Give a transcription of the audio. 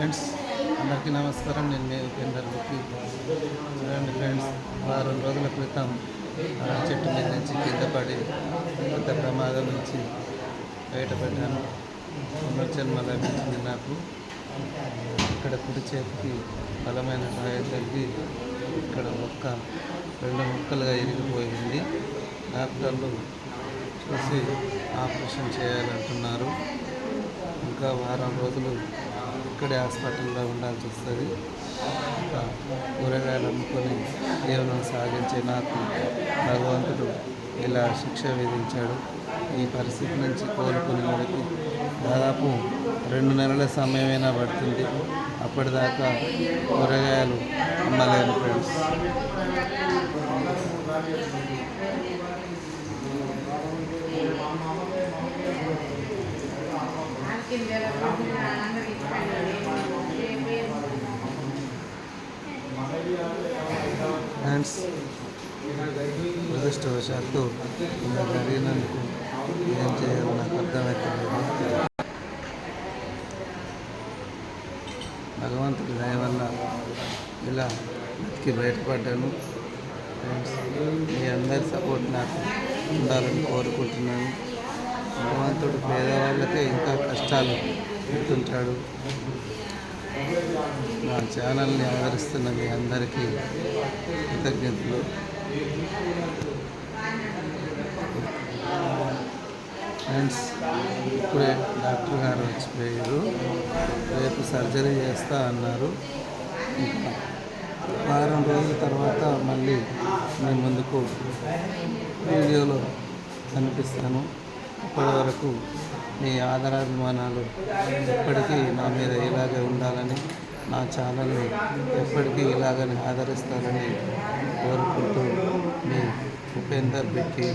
Friends అందరికీ నమస్కారం. నేను మీ ఉపేందర్కి చూడండి ఫ్రెండ్స్ వారం రోజుల క్రితం ఆ చెట్టు మీద నుంచి కింద పడి పెద్ద ప్రమాదం నుంచి బయటపడ్డాను పునర్జన్మ లభించింది నాకు. ఇక్కడ కుడి చేతికి బలమైన గాయం తగ్గి ఇక్కడ ఒక్క రెండు ముక్కలుగా ఇరిగిపోయింది. డాక్టర్లు చూసి ఆపరేషన్ చేయాలంటున్నారు. ఇంకా వారం రోజులు ఇక్కడే హాస్పిటల్లో ఉండాల్సి వస్తుంది. కూరగాయలు అమ్ముకొని జీవనం సాగించే నాకు భగవంతుడు ఇలా శిక్ష విధించాడు. ఈ పరిస్థితి నుంచి కోలుకునే వరకు దాదాపు రెండు నెలల సమయమైనా పడుతుంది. అప్పటిదాకా కూరగాయలు అమ్మలేను ఫ్రెండ్స్. ఫ్రెండ్స్ దురదృష్టవశాత్తు ఇలా జరిగినందుకు ఏం చేయాలో నాకు అర్థమవుతుంది భగవంతుడి దయ వల్ల ఇలా బతికి బయటపడ్డాను. ఫ్రెండ్స్ మీ అందరి సపోర్ట్ నాకు ఉండాలని కోరుకుంటున్నాను. భగవంతుడు పేదవాళ్ళకే ఇంకా కష్టాలు పెడుతుంటాడు. నా ఛానల్ని ఆదరిస్తున్న మీ అందరికీ కృతజ్ఞతలు. ఫ్రెండ్స్ ఇప్పుడే డాక్టర్ గారు వచ్చిపోయారు. రేపు సర్జరీ చేస్తా అన్నారు. వారం రోజుల తర్వాత మళ్ళీ మీ ముందుకు వీడియోలో కనిపిస్తాను. ఇప్పటి వరకు మీ ఆదరాభిమానాలు ఎప్పటికీ నా మీద ఇలాగే ఉండాలని నా ఛానల్ని ఎప్పటికీ ఇలాగని ఆదరిస్తారని కోరుకుంటూ మీ ఉపేందర్ పెట్టి